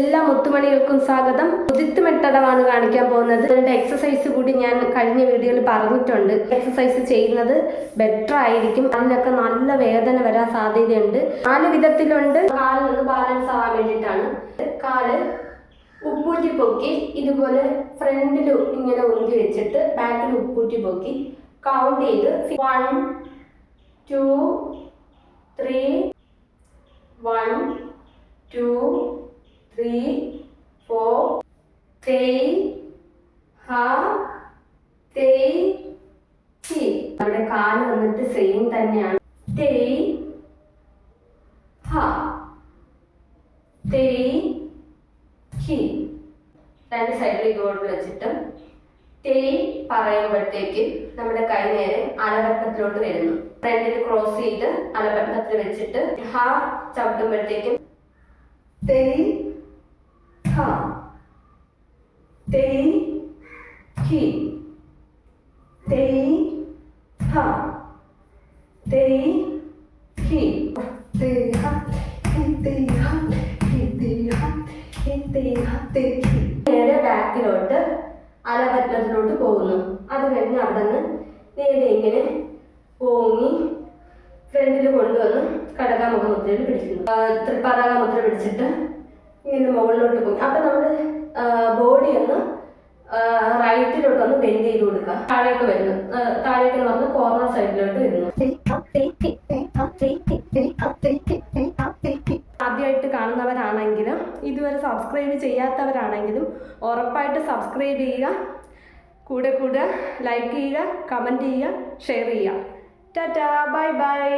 എല്ലാ മുത്തുമണികൾക്കും സ്വാഗതം. ഉദിത്തുമെട്ടടമാണ് കാണിക്കാൻ പോകുന്നത്. ഇതിന്റെ എക്സസൈസ് കൂടി ഞാൻ കഴിഞ്ഞ വീഡിയോയിൽ പറഞ്ഞിട്ടുണ്ട്. എക്സസൈസ് ചെയ്യുന്നത് ബെറ്റർ ആയിരിക്കും. അതിനൊക്കെ നല്ല വേദന വരാൻ സാധ്യതയുണ്ട്. നാല് വിധത്തിലുണ്ട്. കാൽ നിന്ന് ബാലൻസ് ആവാൻ വേണ്ടിയിട്ടാണ്. കാൽ ഉപ്പൂറ്റി പൊക്കി ഇതുപോലെ ഫ്രണ്ടിൽ ഇങ്ങനെ ഉന്തി വെച്ചിട്ട് ബാക്കിൽ ഉപ്പൂറ്റി പൊക്കി കൗണ്ട് ചെയ്ത് one two three one two നമ്മുടെ കാൽ വന്നിട്ട് സെയിം തന്നെയാണ്. രണ്ട് സൈഡിൽ ഗോൾഡ് വെച്ചിട്ട് തേ പറയുമ്പോഴത്തേക്ക് നമ്മുടെ കൈ നേരെ അലപത്നത്തിലോട്ട് വരുന്നു. ഫ്രണ്ടിൽ ക്രോസ് ചെയ്ത് അലപത്നത്തിൽ വെച്ചിട്ട് ഹ ചവിട്ടുമ്പോഴത്തേക്കും തേയ് ഹ തേയ് ഹി they ഹ they he they ha they ha ഹി തേയ് ഹ തേയ് ഹി നേരെ ബാക്കിലോട്ട് അലപത്നത്തിലോട്ട് പോകുന്നു. അത് കഴിഞ്ഞ് അവിടെ നിന്ന് നേരെ ഇങ്ങനെ ഓങ്ങി ഫ്രണ്ടിൽ കൊണ്ടുവന്ന് കടകാമുഖ മുദ്രയിൽ പിടിക്കുന്നു. തൃപ്പാതാക മുദ്ര പിടിച്ചിട്ട് ഇങ്ങനെ മുകളിലോട്ട് പോയി. അപ്പം നമ്മൾ ബോഡി ഒന്ന് റൈറ്റിലോട്ട് ഒന്ന് ബെൻഡ് ചെയ്ത് കൊടുക്കുക താഴേക്ക് വരുന്നു. താഴേക്ക് വന്ന് കോർണർ സൈഡിലോട്ട് വരുന്നു. ആദ്യമായിട്ട് കാണുന്നവരാണെങ്കിലും ഇതുവരെ സബ്സ്ക്രൈബ് ചെയ്യാത്തവരാണെങ്കിലും ഉറപ്പായിട്ട് സബ്സ്ക്രൈബ് ചെയ്യുക. കൂടെ കൂടെ ലൈക്ക് ചെയ്യുക കമന്റ് ചെയ്യുക ഷെയർ ചെയ്യുക. Tata bye bye